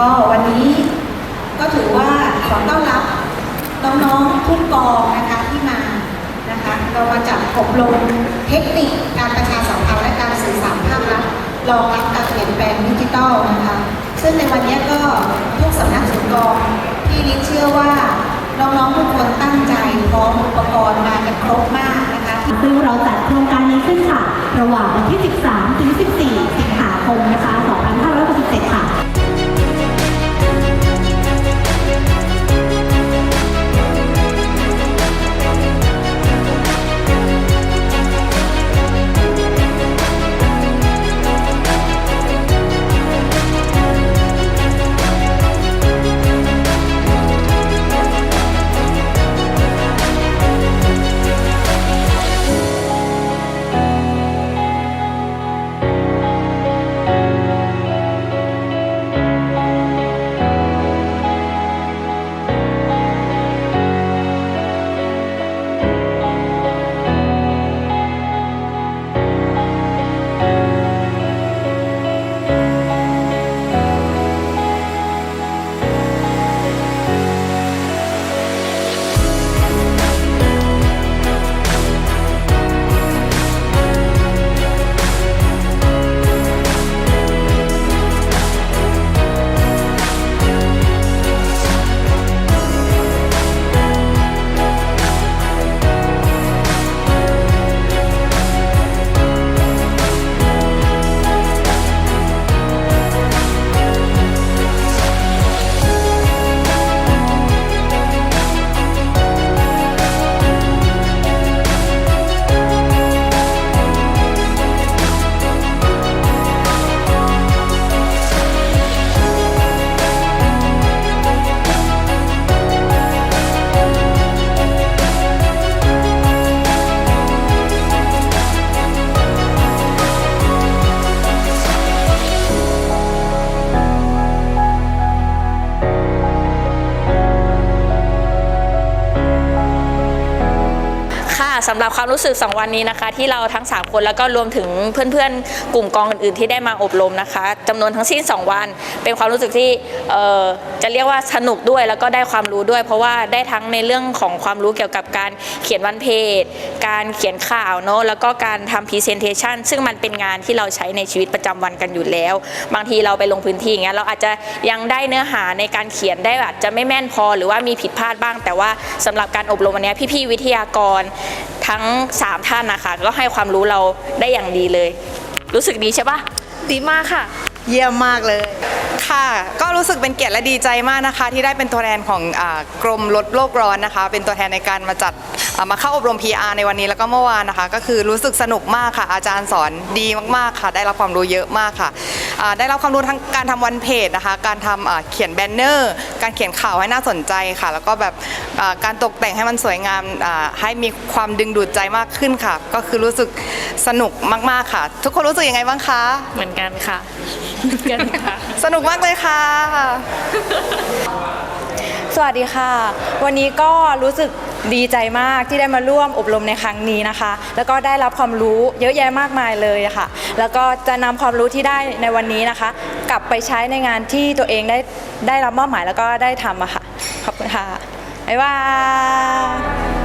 ก็วันนี้ก็ถือว่าขอต้อนรับน้องๆทุกกองนะคะที่มานะคะเรามาจัดอบรมเทคนิคการประชาสัมพันธ์และการสื่อสารภาครัฐรองรับการเปลี่ยนแปลงดิจิทัลนะคะซึ่งในวันนี้ก็ทุกสำนักสุนกองที่นิดเชื่อว่าน้องๆทุกคนตั้งใจพร้อมอุปกรณ์มากันครบมากนะคะซึ่งเราจัดโครงการนี้ขึ้นค่ะ ระหว่างวันที่ 13 ถึง 14 สิงหาคมนะคะ 2567 ค่ะ สำหรับความรู้สึก 2 วันนี้นะคะ ที่เราทั้ง 3 คนแล้วก็รวมถึงเพื่อนๆ กลุ่มกองอื่นๆ ที่ได้มาอบรมนะคะจำนวนทั้งสิ้น 2 วัน เป็นความรู้สึกที่จะเรียกว่าสนุกด้วยแล้วก็ได้ความรู้ด้วย เพราะว่าได้ทั้งในเรื่องของความรู้เกี่ยวกับการเขียนวันเพจการเขียนข่าวเนอะแล้วก็การทำพรีเซนเทชันซึ่งมันเป็นงานที่เราใช้ในชีวิตประจำวันกันอยู่แล้ว บางทีเราไปลงพื้นที่อย่างเงี้ยเราอาจจะยังได้เนื้อหาในการเขียนได้อาจจะไม่แม่นพอหรือว่ามีผิดพลาดบ้าง แต่ว่าสำหรับการอบรมวันนี้พี่ๆวิทยากร ทั้ง 3 ท่านนะคะ ก็ให้ความรู้เราได้อย่างดีเลย รู้สึกดีใช่ปะดีมากค่ะ เยี่ยมมากเลย ค่ะ ก็รู้สึกเป็นเกียรติและดีใจมากนะคะ ที่ได้เป็นตัวแทนของอากรมลดโลกร้อนนะคะ เป็นตัวแทนในการมาจัดอ่า มาเข้าอบรม PR ในวันนี้แล้วก็เมื่อวานนะคะ ก็คือรู้สึกสนุกมากค่ะ อาจารย์สอนดีมากๆค่ะ ได้รับความรู้เยอะมากค่ะอ่าได้รับความรู้ทั้งการทำวันเพจนะคะ การทำอ่าเขียนแบนเนอร์ การเขียนข่าวให้น่าสนใจค่ะ แล้วก็แบบอ่าการตกแต่งให้มันสวยงามอ่าให้มีความดึงดูดใจมากขึ้นค่ะ ก็คือรู้สึกสนุกมากๆค่ะ ทุกคนรู้สึกยังไงบ้างคะเหมือนกันค่ะเหมือนกันค่ะ สนุกมากเลยค่ะ สวัสดีค่ะ วันนี้ก็รู้สึกดีใจมากที่ได้มาร่วมอบรมในครั้งนี้นะคะ แล้วก็ได้รับความรู้เยอะแยะมากมายเลยะค่ะ แล้วก็จะนำความรู้ที่ได้ในวันนี้นะคะ กลับไปใช้ในงานที่ตัวเองได้ได้รับมอบหมายแล้วก็ได้ทำอะค่ะ ขอบคุณค่ะบ๊ายบาย